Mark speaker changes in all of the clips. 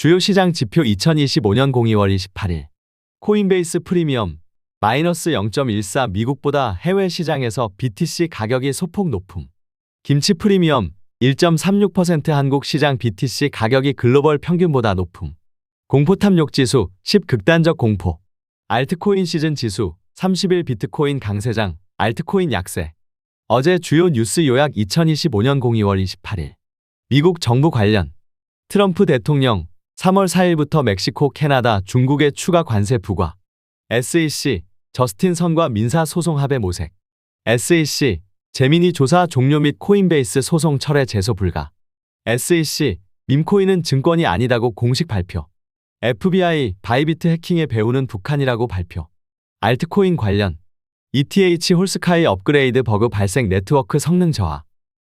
Speaker 1: 주요 시장 지표 2025년 02월 28일 코인베이스 프리미엄 마이너스 0.14 미국보다 해외 시장에서 BTC 가격이 소폭 높음. 김치 프리미엄 1.36% 한국 시장 BTC 가격이 글로벌 평균보다 높음. 공포 탐욕 지수 10 극단적 공포. 알트코인 시즌 지수 30일 비트코인 강세장 알트코인 약세. 어제 주요 뉴스 요약 2025년 02월 28일 미국 정부 관련 트럼프 대통령 3월 4일부터 멕시코, 캐나다, 중국의 추가 관세 부과. SEC 저스틴 선과 민사 소송 합의 모색. SEC 재민이 조사 종료 및 코인베이스 소송 철회 제소 불가. SEC 밈코인은 증권이 아니다고 공식 발표. FBI 바이비트 해킹에 배우는 북한이라고 발표. 알트코인 관련. ETH 홀스카이 업그레이드 버그 발생 네트워크 성능 저하.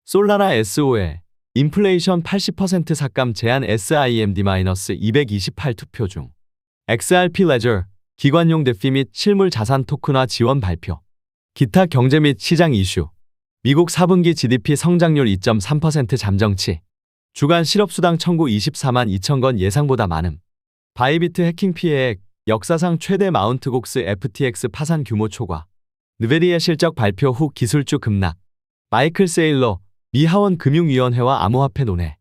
Speaker 1: 솔라나 SOL 인플레이션 80% 삭감 제한 SIMD-228 투표 중 XRP 레저 기관용 대피 및 실물 자산 토큰화 지원 발표 기타 경제 및 시장 이슈 미국 4분기 GDP 성장률 2.3% 잠정치 주간 실업수당 청구 24만 2천 건 예상보다 많음. 바이비트 해킹 피해액 역사상 최대 마운트곡스 FTX 파산 규모 초과 느베리아 실적 발표 후 기술주 급락 마이클 세일러 미 하원 금융위원회와 암호화폐 논의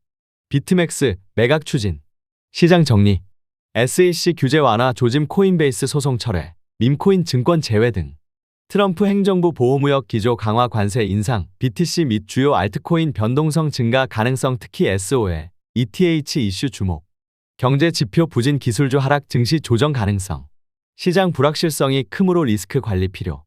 Speaker 1: 비트맥스 매각 추진 시장 정리 SEC 규제 완화 조짐 코인베이스 소송 철회 밈코인 증권 제외 등 트럼프 행정부 보호무역 기조 강화 관세 인상 BTC 및 주요 알트코인 변동성 증가 가능성 특히 SOL, ETH 이슈 주목 경제 지표 부진 기술주 하락 증시 조정 가능성 시장 불확실성이 크므로 리스크 관리 필요